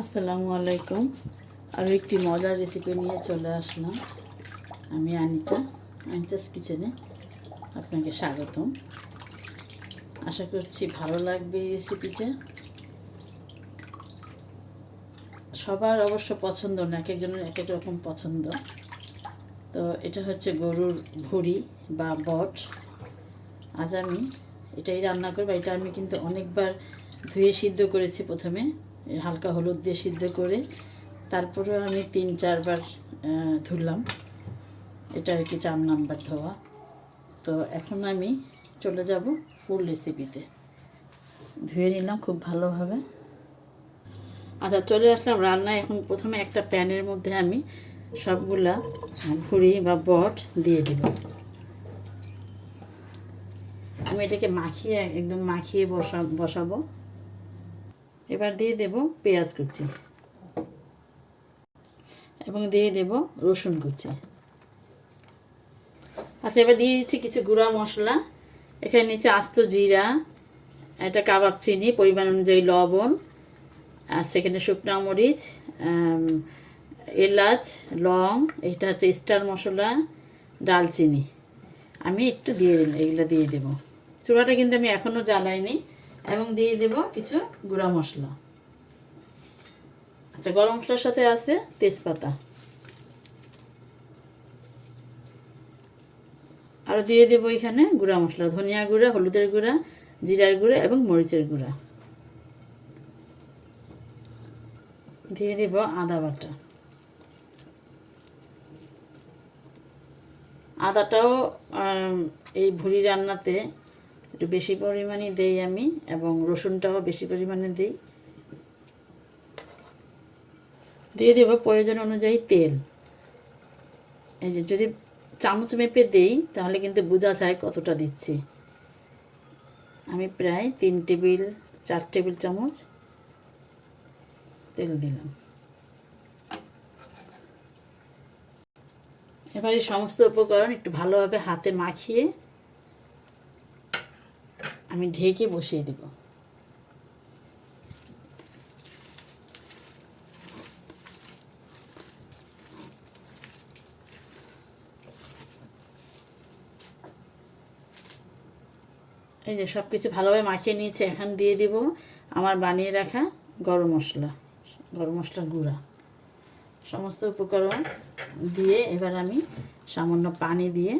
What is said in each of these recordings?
আসসালামু আলাইকুম। আরও একটি মজার রেসিপি নিয়ে চলে আসলাম। আমি আনিতা, আনিতাস কিচেনে আপনাকে স্বাগতম। আশা করছি ভালো লাগবে এই রেসিপিটা সবার অবশ্য পছন্দ না, এক একজনের এক এক রকম পছন্দ। তো এটা হচ্ছে গরুর ভুড়ি বা বট। আজ আমি এটাই রান্না করব, এটা আমি কিন্তু অনেকবার ধুয়ে সিদ্ধ করেছি প্রথমে। হালকা হলুদ দিয়ে সিদ্ধ করে তারপরেও আমি তিন চারবার ধুলাম। এটা আর কি চার নাম্বার ধোয়া। তো এখন আমি চলে যাব ফুল রেসিপিতে ধুয়ে নিলাম খুব ভালোভাবে। আচ্ছা চলে আসলাম রান্নায়। এখন প্রথমে একটা প্যানের মধ্যে আমি সবগুলা ভুড়ি বা বট দিয়ে দিব। আমি এটাকে মাখিয়ে, একদম মাখিয়ে বসা, বসাবো। এবার দিয়ে দেব পেঁয়াজ কুচি এবং দিয়ে দেব রসুন কুচি। আচ্ছা এবার দিয়ে দিচ্ছি কিছু গুঁড়া মশলা। এখানে নিচে আস্ত জিরা, একটা কাবাব চিনি, পরিমাণ অনুযায়ী লবণ, আর সেখানে শুকনো মরিচ এলাচ, লং, এটা হচ্ছে স্টার মশলা, ডালচিনি। আমি একটু দিয়ে এগুলো দিয়ে দেবো। চূড়াটা কিন্তু আমি এখনও জ্বালাইনি। এবং দিয়ে দেব কিছু গুঁড়া মশলা। আচ্ছা গরম মশলার সাথে আছে তেজপাতা। আর দিয়ে দেব এখানে গুঁড়া মশলা, ধনিয়া গুঁড়া, হলুদের গুঁড়া, জিরার গুঁড়া এবং মরিচের গুঁড়া। দিয়ে দেব আদা বাটা। আদাটাও এই ভুড়ি রান্নাতে একটু বেশি পরিমাণে দেই আমি, এবং রসুনটাও বেশি পরিমাণে দিই। দিয়ে দেবো প্রয়োজন অনুযায়ী তেল। এই যে যদি চামচ মেপে দেই, তাহলে কিন্তু বোঝা যায় কতটা দিচ্ছি। আমি প্রায় তিন টেবিল, চার টেবিল চামচ তেল দিলাম। এবার সমস্ত উপকরণ একটু ভালোভাবে হাতে মাখিয়ে আমি ঢেকে বসিয়ে দেব। এই যে সব কিছু ভালোভাবে মাখিয়ে নিয়েছি, এখন দিয়ে দিব আমার বানিয়ে রাখা গরম মশলা গরম মশলা গুঁড়া। সমস্ত উপকরণ দিয়ে এবার আমি সামান্য পানি দিয়ে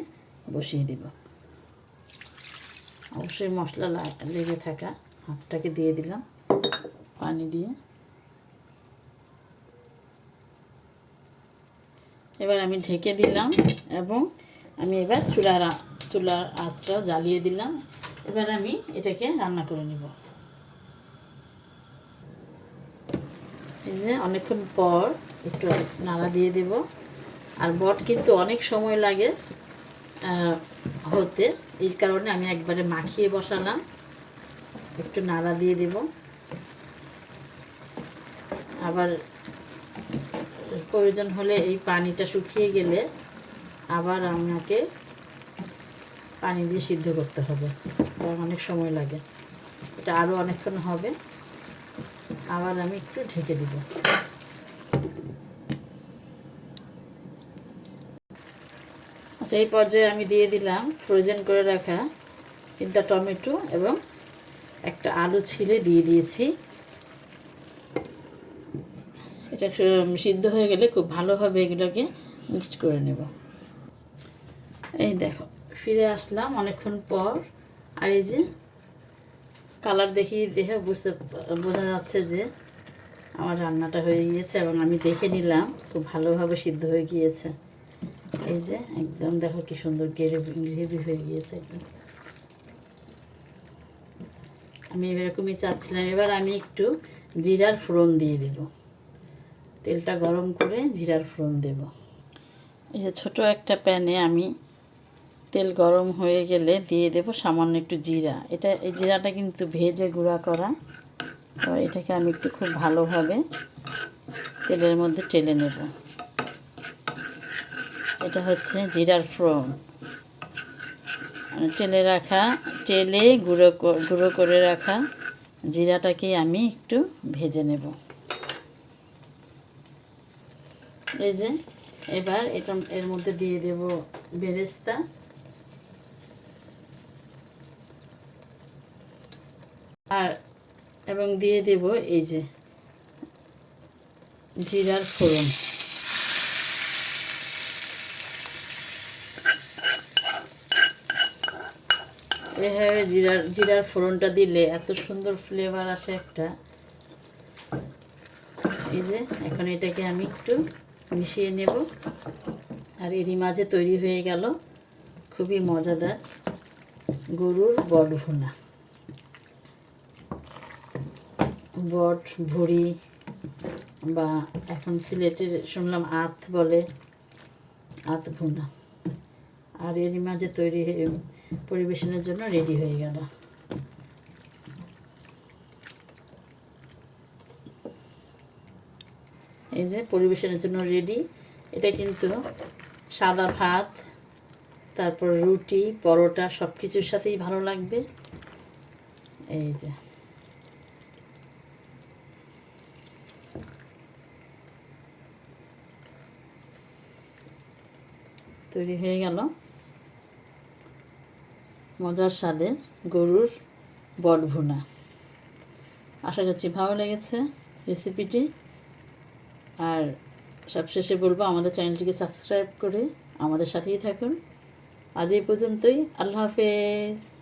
বসিয়ে দেব। অবশ্যই মশলা লেগে থাকা হাতটাকে দিয়ে দিলাম, পানি দিয়ে। এবার আমি ঢেকে দিলাম এবং আমি এবার চুলার চুলার আঁচটা জ্বালিয়ে দিলাম। এবার আমি এটাকে রান্না করে নেব। এই যে অনেকক্ষণ পর একটু নাড়া দিয়ে দেব। আর বট কিন্তু অনেক সময় লাগে হতে। এই কারণে আমি একবারে মাখিয়ে বসালাম। একটু নাড়া দিয়ে দেব। আবার প্রয়োজন হলে এই পানিটা শুকিয়ে গেলে আবার আমাকে পানি দিয়ে সিদ্ধ করতে হবে। অনেক সময় লাগে। এটা আরও অনেকক্ষণ হবে। আবার আমি একটু ঢেকে দিব। এই পর্যায়ে আমি দিয়ে দিলাম ফ্রোজেন করে রাখা তিনটা টমেটো এবং একটা আলু ছিলে দিয়ে দিয়েছি। এটা সিদ্ধ হয়ে গেলে খুব ভালোভাবে এগুলোকে মিক্সড করে নেব। এই দেখো, ফিরে আসলাম অনেকক্ষণ পর। আর এই যে কালার দেখি, দেখে বুঝতে, বোঝা যাচ্ছে যে আমার রান্নাটা হয়ে গিয়েছে এবং আমি দেখে নিলাম খুব ভালোভাবে সিদ্ধ হয়ে গিয়েছে। এই যে, একদম দেখো কি সুন্দর গ্রেভি গ্রেভি হয়ে গিয়েছে একদম। আমি এরকমই চাচ্ছিলাম, এবার আমি একটু জিরার ফোড়ন দিয়ে দেব। তেলটা গরম করে জিরার ফোড়ন দেব। এই যে ছোট একটা প্যানে আমি তেল গরম হয়ে গেলে দিয়ে দেব সামান্য একটু জিরা। এটা, এই জিরাটা কিন্তু ভেজে গুঁড়া করা। এবার এটাকে আমি একটু খুব ভালোভাবে তেলের মধ্যে টেলে নেব। এটা হচ্ছে জিরার ফ্রন টেলে রাখা টেলে গুঁড়ো গুঁড়ো করে রাখা জিরাটাকে আমি একটু ভেজে নেব। এই যে, এবার এটা এর মধ্যে দিয়ে দেব বেরেস্তা। আর, এবং দিয়ে দেব এই যে জিরার ফোড়ন। এভাবে জিরার জিরার ফোড়নটা দিলে এত সুন্দর ফ্লেভার আসে একটা। এই যে, এখন এটাকে আমি একটু মিশিয়ে নেব। আর এরই মাঝে তৈরি হয়ে গেল খুবই মজাদার গরুর বট ভুনা। বট, ভুড়ি বা এখন সিলেটের শুনলাম আত বলে, আত ভুনা। আর এরই মাঝে তৈরি হয়ে, পরিবেশনের জন্য রেডি হয়ে গেল। এই যে পরিবেশনের জন্য রেডি, এটা কিন্তু সাদা ভাত, তারপর রুটি, পরোটা সব কিছুর সাথেই ভালো লাগবে। এই যে। তৈরি হয়ে গেল। মজার স্বাদের গরুর বট ভুনা আশা করছি ভালো লেগেছে রেসিপিটি। আর সবশেষে বলব, আমাদের চ্যানেলটিকে সাবস্ক্রাইব করে আমাদের সাথেই থাকুন। আজ এই পর্যন্তই, আল্লাহ হাফেজ।